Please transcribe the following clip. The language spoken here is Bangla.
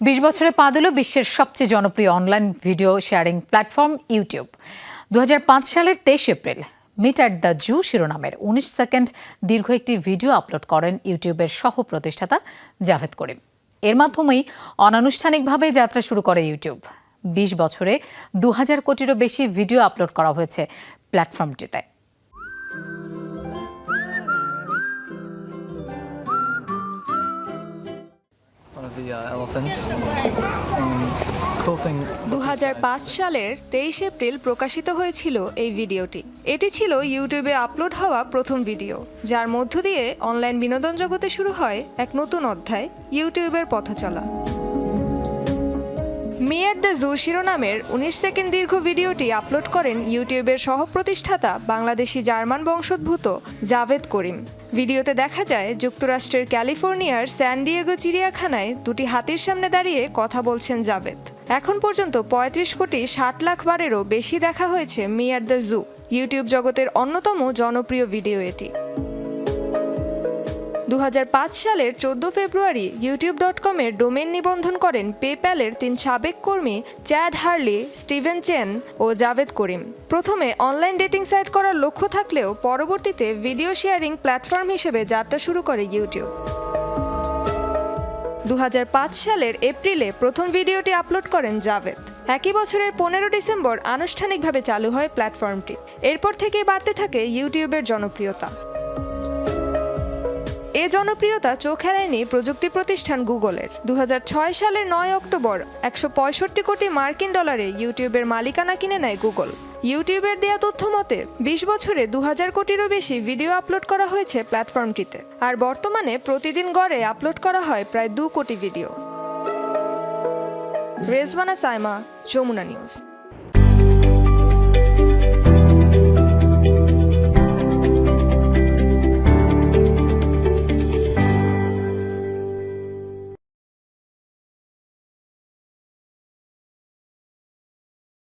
বিশ বছরে পা দিল বিশ্বের সবচেয়ে জনপ্রিয় online video sharing platform YouTube দু হাজার পাঁচ সালের তেইশ April meet at the zoo শিরোনামের উনিশ সেকেন্ড দীর্ঘ একটি ভিডিও আপলোড করেন ইউটিউবের সহ প্রতিষ্ঠাতা জাভেদ করিম। এর মাধ্যমেই অনানুষ্ঠানিকভাবে যাত্রা শুরু করে ইউটিউব বিশ বছরে দু হাজার কোটিরও বেশি ভিডিও আপলোড করা হয়েছে প্ল্যাটফর্মটিতে দু হাজার পাঁচ সালের তেইশ এপ্রিল প্রকাশিত হয়েছিল এই ভিডিওটি। এটি ছিল ইউটিউবে আপলোড হওয়া প্রথম ভিডিও, যার মধ্য দিয়ে অনলাইন বিনোদন জগতে শুরু হয় এক নতুন অধ্যায়, ইউটিউবের পথচলা। মি অ্যাট দ্য জু শিরোনামের উনিশ সেকেন্ড দীর্ঘ ভিডিওটি আপলোড করেন ইউটিউবের সহপ্রতিষ্ঠাতা বাংলাদেশি জার্মান বংশোদ্ভূত জাভেদ করিম। ভিডিওতে দেখা যায়, যুক্তরাষ্ট্রের ক্যালিফোর্নিয়ার স্যান ডিয়েগো চিড়িয়াখানায় দুটি হাতির সামনে দাঁড়িয়ে কথা বলছেন জাভেদ। এখন পর্যন্ত পঁয়ত্রিশ কোটি ষাট লাখ বারেরও বেশি দেখা হয়েছে me at the zoo. YouTube জগতের অন্যতম জনপ্রিয় ভিডিও এটি। দু হাজার পাঁচ সালের চোদ্দ ফেব্রুয়ারি ইউটিউব ডট কমের ডোমেন নিবন্ধন করেন পেপ্যালের তিন সাবেক কর্মী চ্যাড হার্লি, স্টিভেন চেন ও জাভেদ করিম। প্রথমে অনলাইন ডেটিং সাইট করার লক্ষ্য থাকলেও পরবর্তীতে ভিডিও শেয়ারিং প্ল্যাটফর্ম হিসেবে যাত্রা শুরু করে ইউটিউব। দু হাজার পাঁচ সালের এপ্রিলে প্রথম ভিডিওটি আপলোড করেন জাভেদ। একই বছরের পনেরো ডিসেম্বর আনুষ্ঠানিকভাবে চালু হয় প্ল্যাটফর্মটি। এরপর থেকেই বাড়তে থাকে ইউটিউবের জনপ্রিয়তা। এ জনপ্রিয়তা চোখ এড়ায়নি প্রযুক্তি প্রতিষ্ঠান গুগলের। দু হাজার ছয় সালের নয় অক্টোবর একশো পঁয়ষট্টি কোটি মার্কিন ডলারে ইউটিউবের মালিকানা কিনে নেয় গুগল। ইউটিউবের দেয়া তথ্য মতে, বিশ বছরে দু হাজার কোটিরও বেশি ভিডিও আপলোড করা হয়েছে প্ল্যাটফর্মটিতে, আর বর্তমানে প্রতিদিন গড়ে আপলোড করা হয় প্রায় দু কোটি ভিডিও। রেজওয়ানা সাইমা, যমুনা নিউজ।